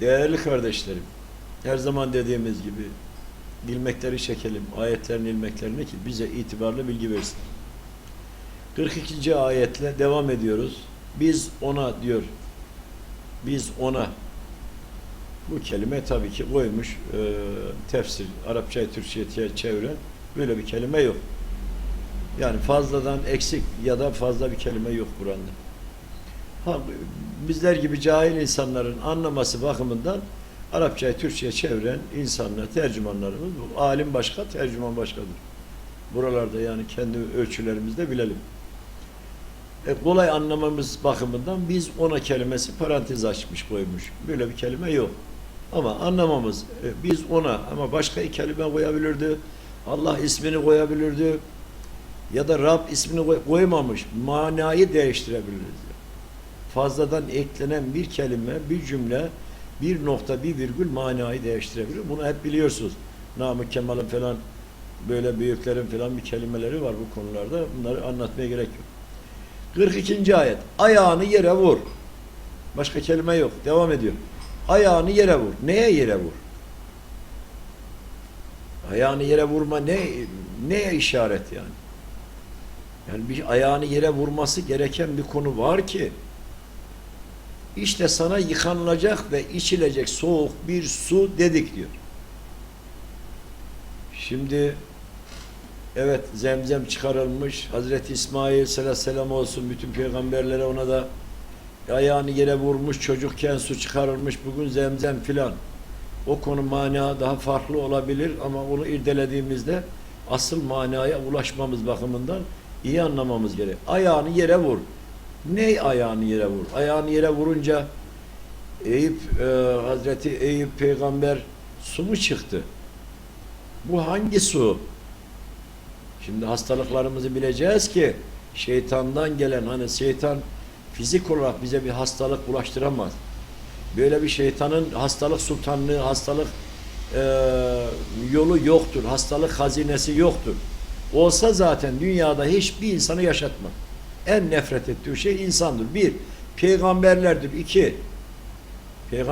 Değerli kardeşlerim, her zaman dediğimiz gibi ilmekleri çekelim, ayetlerin ilmeklerini ki bize itibarlı bilgi versin. 42. ayetle devam ediyoruz. Biz ona diyor, biz ona bu kelime tabii ki koymuş e, tefsir, Arapçayı Türkçe'ye çeviren böyle bir kelime yok. Yani fazladan eksik ya da fazla bir kelime yok Kur'an'da. Bizler gibi cahil insanların anlaması bakımından Arapçayı Türkçe'ye çeviren insanlar, tercümanlarımız, bu alim başka, tercüman başkadır. Buralarda yani kendi ölçülerimizde bilelim. E, kolay anlamamız bakımından biz ona kelimesi parantez açmış koymuş. Böyle bir kelime yok. Ama anlamamız e, biz ona ama başka bir kelime koyabilirdi. Allah ismini koyabilirdi. Ya da Rab ismini koy- koymamış. Manayı değiştirebiliriz. Fazladan eklenen bir kelime, bir cümle, bir nokta, bir virgül manayı değiştirebilir. Bunu hep biliyorsunuz. Namık Kemal'in falan böyle büyüklerin falan bir kelimeleri var bu konularda. Bunları anlatmaya gerek yok. 42. ayet. Ayağını yere vur. Başka kelime yok. Devam ediyor. Ayağını yere vur. Neye yere vur? Ayağını yere vurma ne neye işaret yani? Yani bir ayağını yere vurması gereken bir konu var ki işte sana yıkanılacak ve içilecek soğuk bir su dedik diyor. Şimdi evet zemzem çıkarılmış. Hazreti İsmail selam olsun bütün peygamberlere ona da ayağını yere vurmuş çocukken su çıkarılmış bugün zemzem filan. O konu mana daha farklı olabilir ama onu irdelediğimizde asıl manaya ulaşmamız bakımından iyi anlamamız gerek. Ayağını yere vur. Ne ayağını yere vur? Ayağını yere vurunca Eyüp e, Hazreti Eyüp peygamber su mu çıktı? Bu hangi su? Şimdi hastalıklarımızı bileceğiz ki şeytandan gelen hani şeytan fizik olarak bize bir hastalık bulaştıramaz. Böyle bir şeytanın hastalık sultanlığı, hastalık e, yolu yoktur. Hastalık hazinesi yoktur. Olsa zaten dünyada hiçbir insanı yaşatmaz. En nefret ettiği şey insandır. Bir, peygamberlerdir. İki,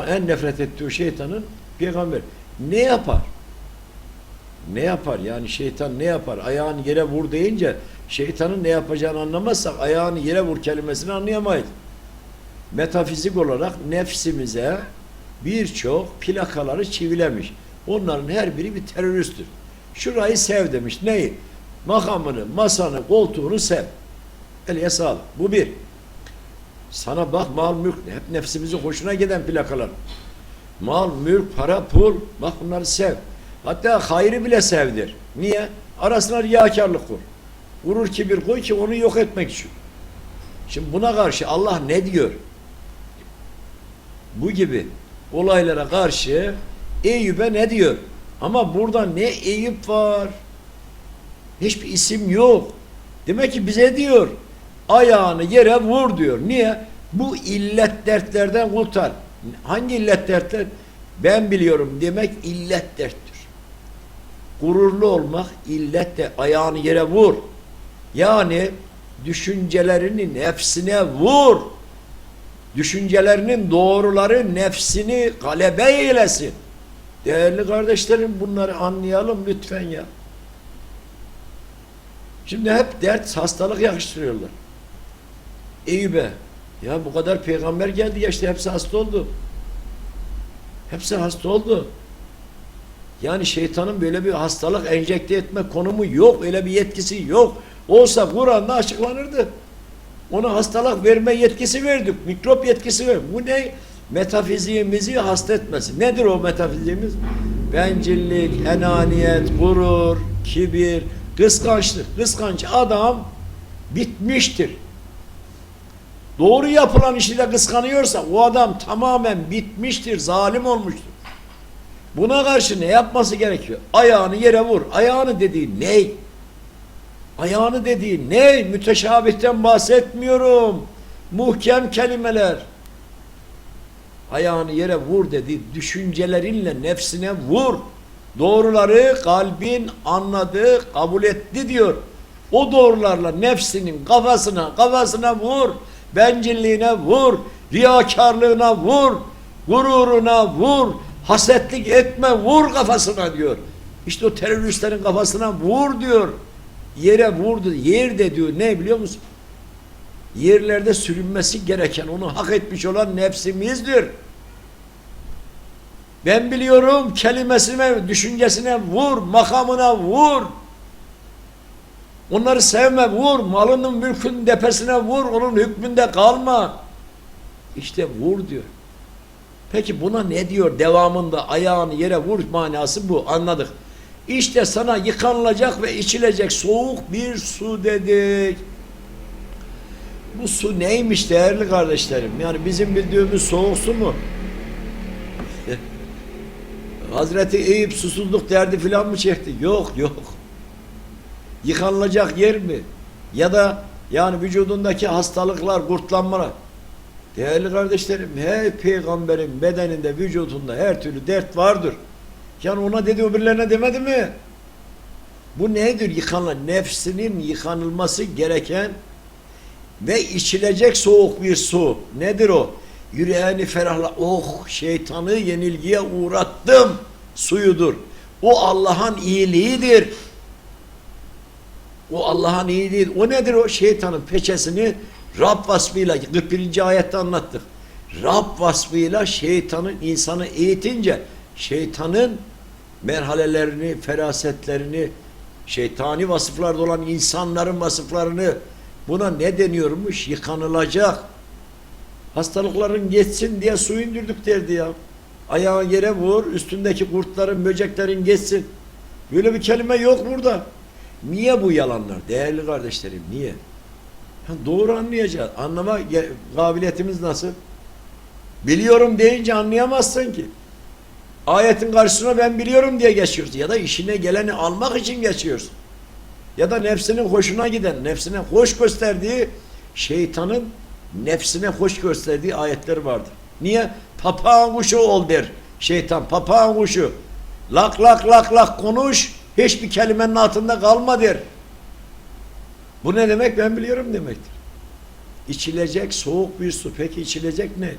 en nefret ettiği şeytanın peygamber. Ne yapar? Ne yapar? Yani şeytan ne yapar? Ayağını yere vur deyince şeytanın ne yapacağını anlamazsak ayağını yere vur kelimesini anlayamayız. Metafizik olarak nefsimize birçok plakaları çivilemiş. Onların her biri bir teröristtir. Şurayı sev demiş. Neyi? Makamını, masanı, koltuğunu sev. Eliye sağlık. Bu bir. Sana bak mal mülk hep nefsimizi hoşuna giden plakalar. Mal, mülk, para, pul bak bunları sev. Hatta hayrı bile sevdir. Niye? Arasına riyakarlık kur. Gurur kibir koy ki onu yok etmek için. Şimdi buna karşı Allah ne diyor? Bu gibi olaylara karşı Eyüp'e ne diyor? Ama burada ne Eyüp var? Hiçbir isim yok. Demek ki bize diyor ayağını yere vur diyor. Niye? Bu illet dertlerden kurtar. Hangi illet dertler? Ben biliyorum demek illet derttir. Gururlu olmak illet de ayağını yere vur. Yani düşüncelerini nefsine vur. Düşüncelerinin doğruları nefsini galebe eylesin. Değerli kardeşlerim bunları anlayalım lütfen ya. Şimdi hep dert, hastalık yakıştırıyorlar. Eyüp'e. Ya bu kadar peygamber geldi geçti hepsi hasta oldu. Hepsi hasta oldu. Yani şeytanın böyle bir hastalık enjekte etme konumu yok. Öyle bir yetkisi yok. Olsa Kur'an'da açıklanırdı. Ona hastalık verme yetkisi verdik. Mikrop yetkisi verdik. Bu ne? Metafiziğimizi hasta etmesi. Nedir o metafiziğimiz? Bencillik, enaniyet, gurur, kibir, kıskançlık. Kıskanç adam bitmiştir. Doğru yapılan işi de kıskanıyorsa o adam tamamen bitmiştir, zalim olmuştur. Buna karşı ne yapması gerekiyor? Ayağını yere vur. Ayağını dediği ne? Ayağını dediği ne? Müteşabihten bahsetmiyorum. Muhkem kelimeler. Ayağını yere vur dedi. Düşüncelerinle nefsine vur. Doğruları kalbin anladı, kabul etti diyor. O doğrularla nefsinin kafasına, kafasına vur. Bencilliğine vur. Riyakarlığına vur. Gururuna vur. Hasetlik etme vur kafasına diyor. İşte o teröristlerin kafasına vur diyor. Yere vurdu. Yerde diyor ne biliyor musun? Yerlerde sürünmesi gereken onu hak etmiş olan nefsimizdir. Ben biliyorum kelimesine, düşüncesine vur, makamına vur. Onları sevme, vur. Malının mülkün depesine vur. Onun hükmünde kalma. İşte vur diyor. Peki buna ne diyor devamında ayağını yere vur manası bu anladık. İşte sana yıkanılacak ve içilecek soğuk bir su dedik. Bu su neymiş değerli kardeşlerim? Yani bizim bildiğimiz soğuk su mu? Hazreti Eyüp susuzluk derdi filan mı çekti? Yok yok. Yıkanılacak yer mi? Ya da yani vücudundaki hastalıklar, kurtlanmalar. Değerli kardeşlerim, her peygamberin bedeninde, vücudunda her türlü dert vardır. Yani ona dedi öbürlerine demedi mi? Bu nedir yıkanılan? Nefsinin yıkanılması gereken ve içilecek soğuk bir su. Nedir o? Yüreğini ferahla, oh şeytanı yenilgiye uğrattım suyudur. O Allah'ın iyiliğidir. O Allah'ın iyiliği. O nedir o? Şeytanın peçesini Rab vasfıyla 41. ayette anlattık. Rab vasfıyla şeytanın insanı eğitince şeytanın merhalelerini, ferasetlerini, şeytani vasıflarda olan insanların vasıflarını buna ne deniyormuş? Yıkanılacak. Hastalıkların geçsin diye su indirdik derdi ya. Ayağı yere vur, üstündeki kurtların, böceklerin geçsin. Böyle bir kelime yok burada. Niye bu yalanlar? Değerli kardeşlerim, niye? Ya doğru anlayacağız. Anlama kabiliyetimiz nasıl? Biliyorum deyince anlayamazsın ki. Ayetin karşısına ben biliyorum diye geçiyoruz. Ya da işine geleni almak için geçiyoruz. Ya da nefsinin hoşuna giden, nefsine hoş gösterdiği şeytanın nefsine hoş gösterdiği ayetler vardır. Niye? Papağan kuşu ol der şeytan. Papağan kuşu. Lak lak lak lak konuş. Hiçbir kelimenin altında kalma der. Bu ne demek? Ben biliyorum demektir. İçilecek soğuk bir su. Peki içilecek ne?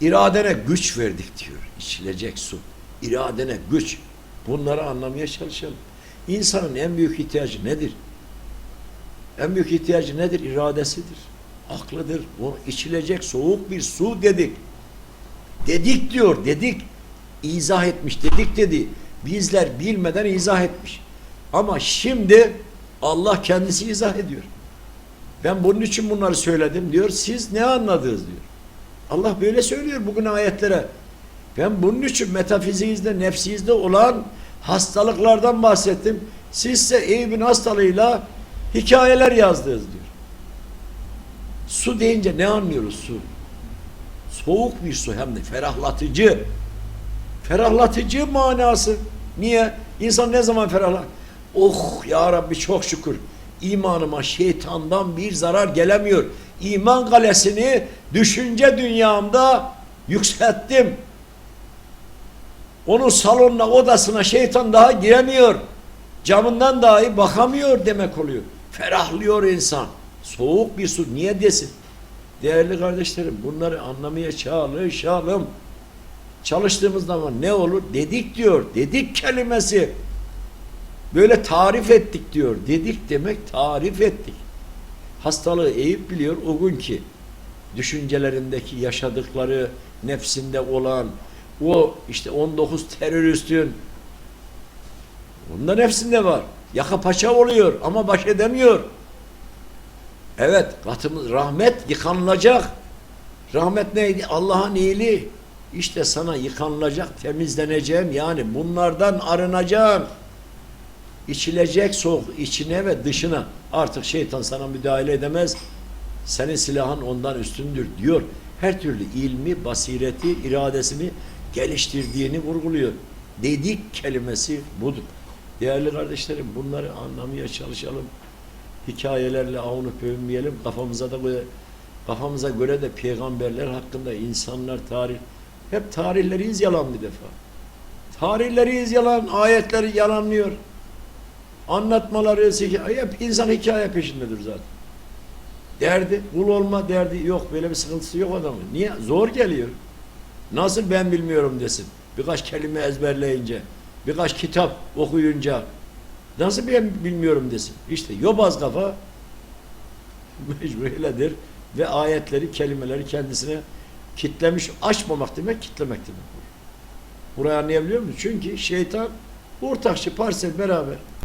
İradene güç verdik diyor. İçilecek su. İradene güç. Bunları anlamaya çalışalım. İnsanın en büyük ihtiyacı nedir? En büyük ihtiyacı nedir? İradesidir. Aklıdır. O içilecek soğuk bir su dedik. Dedik diyor, dedik. İzah etmiş, dedik dedi. Bizler bilmeden izah etmiş. Ama şimdi Allah kendisi izah ediyor. Ben bunun için bunları söyledim diyor. Siz ne anladınız diyor. Allah böyle söylüyor bugün ayetlere. Ben bunun için metafizikizde, nefsinizde olan hastalıklardan bahsettim. Sizse Eyüp'ün hastalığıyla hikayeler yazdınız diyor. Su deyince ne anlıyoruz su? Soğuk bir su hem de ferahlatıcı. Ferahlatıcı manası. Niye? İnsan ne zaman ferahlar? Oh ya Rabbi çok şükür. İmanıma şeytandan bir zarar gelemiyor. İman kalesini düşünce dünyamda yükselttim. Onun salonuna, odasına şeytan daha giremiyor. Camından dahi bakamıyor demek oluyor. Ferahlıyor insan. Soğuk bir su niye desin? Değerli kardeşlerim bunları anlamaya çalışalım. Çalıştığımız zaman ne olur? Dedik diyor. Dedik kelimesi. Böyle tarif ettik diyor. Dedik demek tarif ettik. Hastalığı Eyüp biliyor o gün ki düşüncelerindeki yaşadıkları nefsinde olan o işte 19 teröristin onun da nefsinde var. Yaka paça oluyor ama baş edemiyor. Evet katımız rahmet yıkanılacak. Rahmet neydi? Allah'ın iyiliği. İşte sana yıkanılacak, temizleneceğim yani bunlardan arınacaksın. İçilecek soğuk içine ve dışına. Artık şeytan sana müdahale edemez. Senin silahın ondan üstündür diyor. Her türlü ilmi, basireti, iradesini geliştirdiğini vurguluyor. Dedik kelimesi budur. Değerli kardeşlerim bunları anlamaya çalışalım. Hikayelerle avunup övünmeyelim. Kafamıza da göre, kafamıza göre de peygamberler hakkında insanlar tarih hep tarihleriyiz yalan bir defa. Tarihleriyiz yalan, ayetleri yalanlıyor. Anlatmaları, hep insan hikaye peşindedir zaten. Derdi, kul olma derdi yok. Böyle bir sıkıntısı yok adamın. Niye? Zor geliyor. Nasıl ben bilmiyorum desin. Birkaç kelime ezberleyince, birkaç kitap okuyunca nasıl ben bilmiyorum desin. İşte yobaz kafa mecbur öyledir ve ayetleri, kelimeleri kendisine kitlemiş, açmamak demek, kitlemek demek. Burayı anlayabiliyor musun? Çünkü şeytan ortakçı parsel beraber.